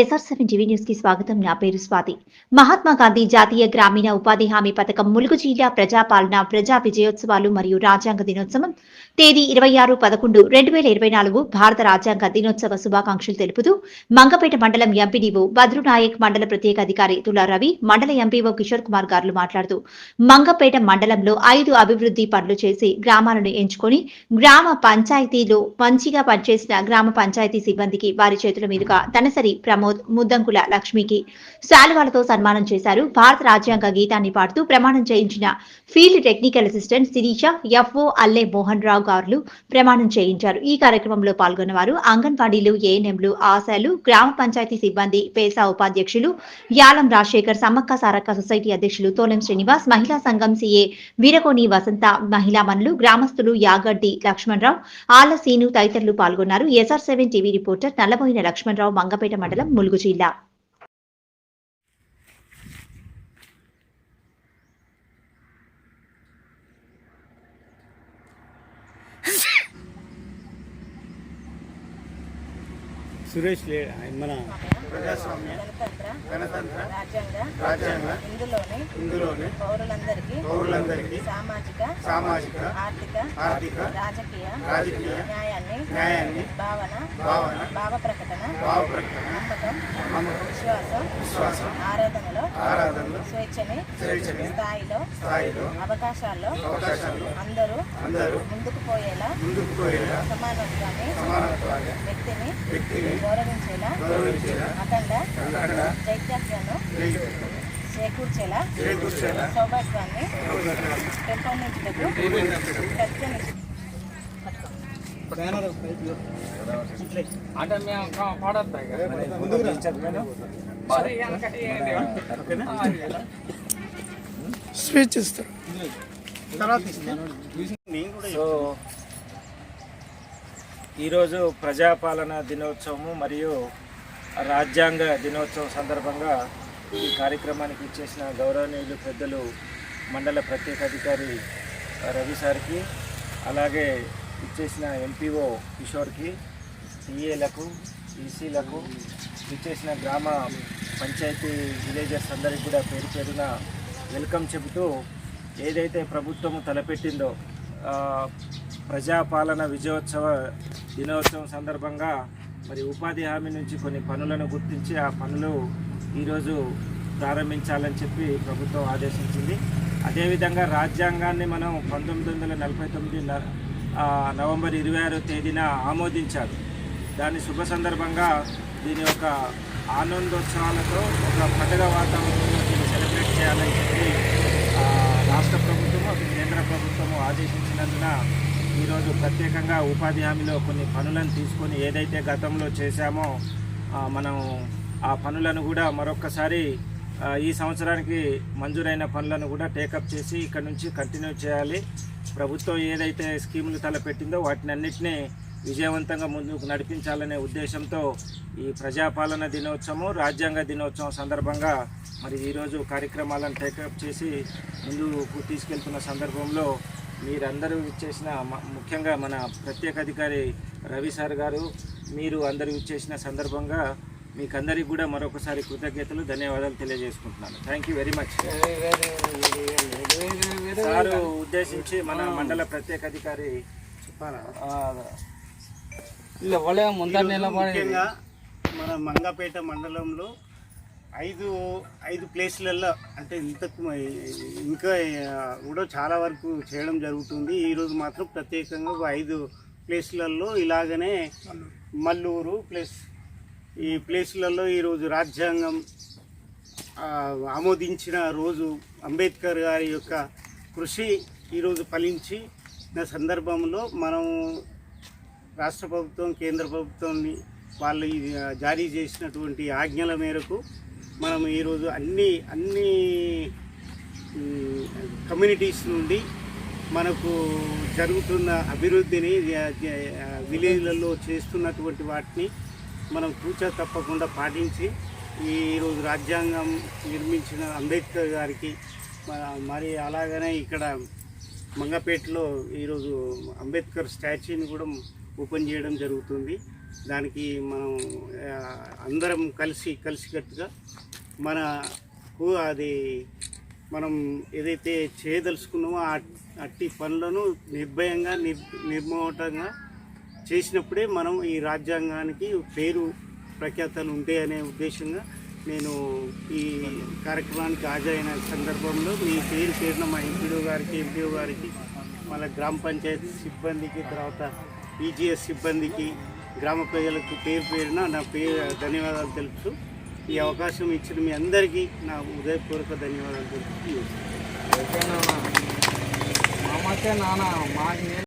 SR seven TV న్యూస్కి స్వాగతం. నా పేరు స్వాతి. మహాత్మా గాంధీ జాతీయ గ్రామీణ ఉపాధి హామీ పథకం ములుగు జిల్లా ప్రజాపాలన ప్రజా విజయోత్సవాలు మరియు రాజ్యాంగ దినోత్సవం తేదీ ఇరవై ఆరు పదకొండు రెండు వేల ఇరవై నాలుగు భారత రాజ్యాంగ దినోత్సవ శుభాకాంక్షలు తెలుపుతూ మంగపేట మండలం ఎంపీడీఓ బద్రునాయక్ మండల ప్రత్యేక అధికారి తులా రవి మండల ఎంపీఓ కిషోర్ కుమార్ గారు మాట్లాడుతూ మంగపేట మండలంలో ఐదు అభివృద్ధి పనులు చేసి గ్రామాలను ఎంచుకొని గ్రామ పంచాయతీలో మంచిగా పనిచేసిన గ్రామ పంచాయతీ సిబ్బందికి వారి చేతుల మీదుగా తనసరి ప్రమోద్ ముద్దంకుల లక్ష్మికి. శాలువాలతో సన్మానం చేశారు. భారత రాజ్యాంగ గీతాన్ని పాడుతూ ప్రమాణం చేయించిన field technical assistant Sirisha FO Alle Mohan Rao గారు ప్రమాణం చేయించారు. ఈ కార్యక్రమంలో పాల్గొన్న వారు అంగన్వాడీలు ఏఎన్ఎంలు ఆశాలు గ్రామ పంచాయతీ సిబ్బంది పేసా ఉపాధ్యక్షులు యాలం రాజశేఖర్ సమ్మక్క సారక్క సొసైటీ అధ్యక్షులు తోలం శ్రీనివాస్ మహిళా సంఘం సీఏ వీరకోని వసంత మహిళా మనులు గ్రామస్తులు యాగడ్డి లక్ష్మణరావు ఆల సీను తదితరులు పాల్గొన్నారు. SR seven TV reporter Nallaboina Lakshmanarao Mangapeta మండలం ములుగు జిల్లా సురేష్ మన గణతంత్ర రాజ్యాంగ రాజ్యాంగ ఇందులోని ఇందులోని పౌరులందరికీ పౌరులందరికీ సామాజిక సామాజిక ఆర్థిక ఆర్థిక రాజకీయ రాజకీయ న్యాయాన్ని న్యాయాన్ని భావన భావన భావ ప్రకటన భావ ప్రకటన నమ్మకం నమ్మకం విశ్వాసం విశ్వాసం. ఆరాధనలో ఆరాధనలో స్వేచ్ఛని స్వేచ్ఛని స్థాయిలో స్థాయిలో అవకాశాల్లో అవకాశాల్లో అందరూ అందరూ ముందుకు పోయేలా ముందుకు పోయేలా సమానత్వాన్ని సమానత్వాన్ని వ్యక్తిని వ్యక్తిని గౌరవించేలా గౌరవించేలా అఖండ అఖండ చైత్యాన్ని చేకూర్చేలా చేకూర్చేలా సౌభాగ్యాన్ని పెంపొందించుటకు ప్రత్యేక అంటే మేము పాడొద్దా? స్పీచ్ ఇస్తారు తర్వాత ఇస్తే నేను కూడా సో ఈరోజు ప్రజాపాలన దినోత్సవము మరియు రాజ్యాంగ దినోత్సవం సందర్భంగా ఈ కార్యక్రమానికి ఇచ్చేసిన గౌరవనీయులు పెద్దలు మండల ప్రత్యేక అధికారి రవి సార్కి అలాగే ఇచ్చేసిన ఎంపీఓ కిషోర్కి సిఏలకు ఈసీలకు ఇచ్చేసిన గ్రామ పంచాయతీ విలేజర్స్ అందరికి కూడా పేరు పేరున వెల్కమ్ చెబుతూ ఏదైతే ప్రభుత్వం తలపెట్టిందో ప్రజాపాలన విజయోత్సవ దినోత్సవం సందర్భంగా మరి ఉపాధి హామీ నుంచి కొన్ని పనులను గుర్తించి ఆ పనులు ఈరోజు ప్రారంభించాలని చెప్పి ప్రభుత్వం ఆదేశించింది. అదేవిధంగా రాజ్యాంగాన్ని మనం పంతొమ్మిది వందల నలభై తొమ్మిది నవంబర్ ఇరవై ఆరో తేదీన ఆమోదించారు. దాని శుభ సందర్భంగా దీని యొక్క ఆనందోత్సవాలతో ఒక పండుగ వాతావరణంలో దీన్ని సెలబ్రేట్ చేయాలని చెప్పి రాష్ట్ర ప్రభుత్వము అటు కేంద్ర ప్రభుత్వము ఆదేశించినందున ఈరోజు ప్రత్యేకంగా ఉపాధి హామీలో కొన్ని పనులను తీసుకొని ఏదైతే గతంలో చేశామో మనం ఆ పనులను కూడా మరొక్కసారి ఈ సంవత్సరానికి మంజూరైన పనులను కూడా టేకప్ చేసి ఇక్కడ నుంచి కంటిన్యూ చేయాలి. ప్రభుత్వం ఏదైతే స్కీములు తలపెట్టిందో వాటిని అన్నింటినీ విజయవంతంగా ముందుకు నడిపించాలనే ఉద్దేశంతో ఈ ప్రజాపాలన దినోత్సవం రాజ్యాంగ దినోత్సవం సందర్భంగా మరి ఈరోజు కార్యక్రమాలను టేకప్ చేసి ముందుకు తీసుకెళ్తున్న సందర్భంలో మీరందరూ ఇచ్చేసిన ముఖ్యంగా మన ప్రత్యేక అధికారి రవి సార్ గారు మీరు అందరూ ఇచ్చేసిన సందర్భంగా మీకు అందరికీ కూడా మరొకసారి కృతజ్ఞతలు ధన్యవాదాలు తెలియజేసుకుంటున్నాను thank you very much sir ఉద్దేశించి మన మండల ప్రత్యేక అధికారి ఎవరే ముందర ముఖ్యంగా మన మంగపేట మండలంలో ఐదు ఐదు ప్లేస్లలో అంటే ఇంతకు ఇంకా కూడా చాలా వరకు చేయడం జరుగుతుంది. ఈరోజు మాత్రం ప్రత్యేకంగా ఒక ఐదు ప్లేస్లలో ఇలాగనే మల్లూరు ప్లస్ ఈ ప్లేస్లలో ఈరోజు రాజ్యాంగం ఆమోదించిన రోజు అంబేద్కర్ గారి యొక్క కృషి ఈరోజు ఫలించి నా సందర్భంలో మనం రాష్ట్ర ప్రభుత్వం కేంద్ర ప్రభుత్వాన్ని వాళ్ళు జారీ చేసినటువంటి ఆజ్ఞల మేరకు మనం ఈరోజు అన్ని అన్ని కమ్యూనిటీస్ నుండి మనకు జరుగుతున్న అభివృద్ధిని విలేజ్లలో చేస్తున్నటువంటి వాటిని మనం కూచా తప్పకుండా పాటించి ఈరోజు రాజ్యాంగం నిర్మించిన అంబేద్కర్ గారికి మరి అలాగనే ఇక్కడ మంగపేటలో ఈరోజు అంబేద్కర్ స్టాచ్యూని కూడా ఓపెన్ చేయడం జరుగుతుంది. దానికి మనం అందరం కలిసి కలిసికట్టుగా మనకు అది మనం ఏదైతే చేయదలుచుకున్నామో అట్టి పనులను నిర్భయంగా నిర్ చేసినప్పుడే మనం ఈ రాజ్యాంగానికి పేరు ప్రఖ్యాతలు ఉంటాయనే ఉద్దేశంగా నేను ఈ కార్యక్రమానికి హాజరైన సందర్భంలో మీ పేరు పేరున మా ఎంపీడో గారికి ఎంపీఓ గారికి మళ్ళీ గ్రామ పంచాయతీ సిబ్బందికి తర్వాత ఈజీఎస్ సిబ్బందికి గ్రామ ప్రజలకు పేరు పేరున నా పేరు ధన్యవాదాలు తెలుపుతూ ఈ అవకాశం ఇచ్చిన మీ అందరికీ నా ఉదయపూర్వక ధన్యవాదాలు తెలుపుతూ